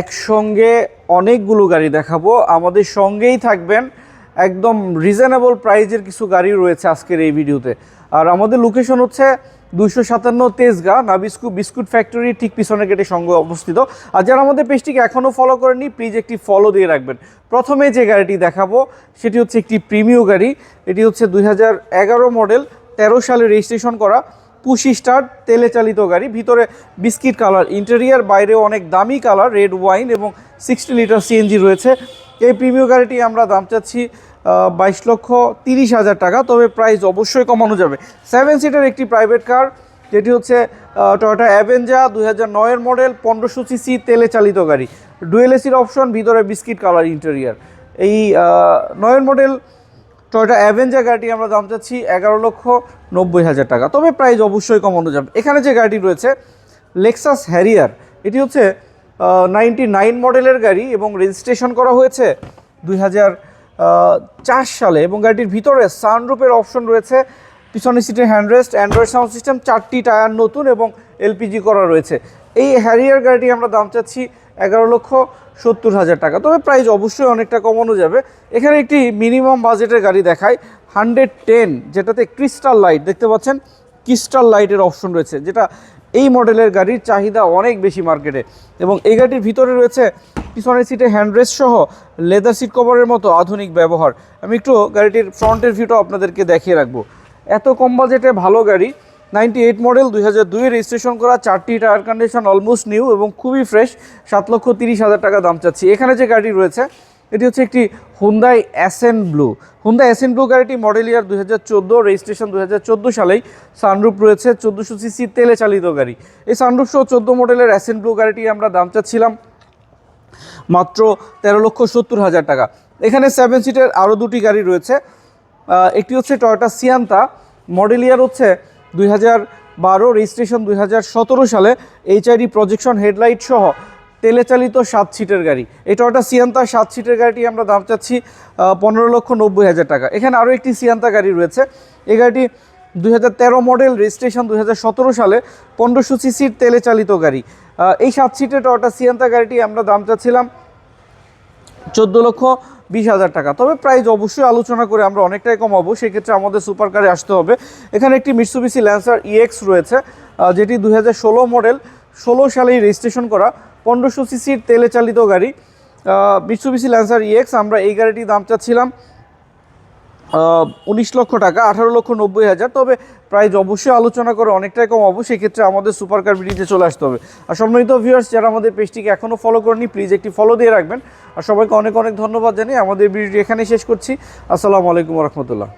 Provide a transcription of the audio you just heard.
একসঙ্গে অনেকগুলো গাড়ি দেখাবো। আমাদের সঙ্গেই থাকবেন। একদম রিজনেবল প্রাইজের কিছু গাড়ি রয়েছে আজকের এই ভিডিওতে আর আমাদের লোকেশন হচ্ছে দুইশো সাতান্ন তেজগা, নাবিস্কু বিস্কুট ফ্যাক্টরি ঠিক পিছনে গেটের সঙ্গে অবস্থিত। আর যারা আমাদের পেজটিকে এখনও ফলো করেনি প্লিজ একটি ফলো দিয়ে রাখবেন। প্রথমে যে গাড়িটি দেখাবো, সেটি হচ্ছে একটি প্রিমিয় গাড়ি। এটি হচ্ছে দুই হাজার এগারো মডেল তেরো সালে রেজিস্ট্রেশন করা। পুশি স্টার্ট তেলে চালিত গাড়ি, ভিতরে বিস্কিট কালার ইন্টেরিয়ার বাইরেও অনেক দামি কালার রেড ওয়াইন এবং সিক্সটি লিটার সিএনজি রয়েছে। এই প্রিমিয় গাড়িটি আমরা দাম চাচ্ছি বাইশ লক্ষ তিরিশ হাজার টাকা, তবে প্রাইস অবশ্যই কমানো যাবে। সেভেন সিটার একটি প্রাইভেট কার যেটি হচ্ছে টয়োটা অ্যাভেঞ্জা দুই হাজার নয়ের মডেল পনেরোশো সিসি তেলে চালিত গাড়ি। ডুয়েল এসির অপশন ভিতরে বিস্কিট কালার ইন্টেরিয়ার এই নয়ের মডেল টয়োটা অ্যাভেঞ্জার গাড়িটি আমরা দাম চাচ্ছি এগারো লক্ষ নব্বই হাজার টাকা। তবে প্রাইস অবশ্যই কমানো যাবে। এখানে যে গাড়িটি রয়েছে লেক্সাস হ্যারিয়ার এটি হচ্ছে নাইনটি নাইন মডেলের গাড়ি এবং রেজিস্ট্রেশন করা হয়েছে দুই হাজার চার সালে এবং গাড়িটির ভিতরে সানরুপের অপশন রয়েছে পিছনে সিটের হ্যান্ডরেস্ট অ্যান্ড্রয়েড সাউন্ড সিস্টেম চারটি টায়ার নতুন এবং এলপিজি করা রয়েছে। এই হ্যারিয়ার গাড়িটি আমরা দাম চাচ্ছি এগারো লক্ষ সত্তর হাজার টাকা। তবে প্রাইস অবশ্যই অনেকটা কমানো যাবে। এখানে একটি মিনিমাম বাজেটের গাড়ি দেখায় হান্ড্রেড টেন যেটাতে ক্রিস্টাল লাইট দেখতে পাচ্ছেন? ক্রিস্টাল লাইটের অপশন রয়েছে, যেটা এই মডেলের গাড়ির চাহিদা অনেক বেশি মার্কেটে এবং এই গাড়িটির ভিতরে রয়েছে পিছনের সিটে হ্যান্ডরেস্ট সহ লেদার সিট কভারের মতো আধুনিক ব্যবহার। আমি একটু গাড়িটির ফ্রন্টের ভিউটা আপনাদেরকে দেখিয়ে রাখব। এত কম বাজেটে ভালো গাড়ি নাইনটি এইট মডেল, দুই হাজার দুই রেজিস্ট্রেশন করা, চারটি টায়ার কন্ডিশন অলমোস্ট নিউ এবং খুবই ফ্রেশ সাত লক্ষ তিরিশ হাজার টাকা দাম চাচ্ছি। এখানে যে গাড়ি রয়েছে, এটি হচ্ছে একটি Hyundai Accent blue Hyundai Accent blue গাড়িটি মডেল ইয়ার দুই হাজার চোদ্দ রেজিস্ট্রেশন দুই হাজার চোদ্দ সালেই সানরুপ রয়েছে, চোদ্দোশো সিসি তেলে চালিত গাড়ি। এই সানরুপ সহ চোদ্দ মডেলের অ্যাসেন ব্লু গাড়িটি আমরা দাম চাচ্ছিলাম মাত্র তেরো লক্ষ সত্তর হাজার টাকা। এখানে সেভেন সিটের আরও দুটি গাড়ি রয়েছে। একটি হচ্ছে টয়োটা সিয়ান্তা মডেল ইয়ার হচ্ছে দুই বারো রেজিস্ট্রেশন দুই হাজার সতেরো সালে এইচআইডি প্রজেকশন হেডলাইট সহ তেলে চালিত সাত সিটের গাড়ি। এই টয়োটা সিয়ান্তা সাত সিটের গাড়িটি আমরা দাম চাচ্ছি পনেরো লক্ষ নব্বই হাজার টাকা। এখানে আরও একটি সিয়ান্তা গাড়ি রয়েছে। এই গাড়িটি দুই হাজার তেরো মডেল রেজিস্ট্রেশন দুই হাজার সতেরো সালে পনেরোশো সিসির তেলে চালিত গাড়ি এই সাত সিটের টয়োটা সিয়ান্তা গাড়িটি আমরা দাম চাচ্ছিলাম চোদ্দ লক্ষ বিশ হাজার টাকা। তবে প্রাইস অবশ্যই আলোচনা করে আমরা অনেকটাই কমাবো, সেক্ষেত্রে আমাদের সুপার কারে আসতে হবে। এখানে একটি মিটসুবিসি ল্যান্সার ইএক্স রয়েছে যেটি দুই হাজার ষোলো মডেল ষোলো সালেই রেজিস্ট্রেশন করা, পনেরোশো সিসির তেলে চালিত গাড়ি। মিটসুবিসি ল্যান্সার ইএক্স আমরা এই গাড়িটির দাম চাচ্ছিলাম উনিশ লক্ষ টাকা, আঠারো লক্ষ নব্বই হাজার। তবে প্রাইস অবশ্যই আলোচনা করে অনেকটাই কম কমাবো সেক্ষেত্রে আমাদের সুপার কার ভিডিওতে চলে আসতে হবে। আর সম্মানিত ভিউয়ার্স যারা আমাদের পেজটিকে এখনও ফলো করেনি প্লিজ একটি ফলো দিয়ে রাখবেন। আর সবাইকে অনেক অনেক ধন্যবাদ জানিয়ে আমাদের ভিডিওটি এখানেই শেষ করছি। আসসালামু আলাইকুম রহমতুল্লাহ।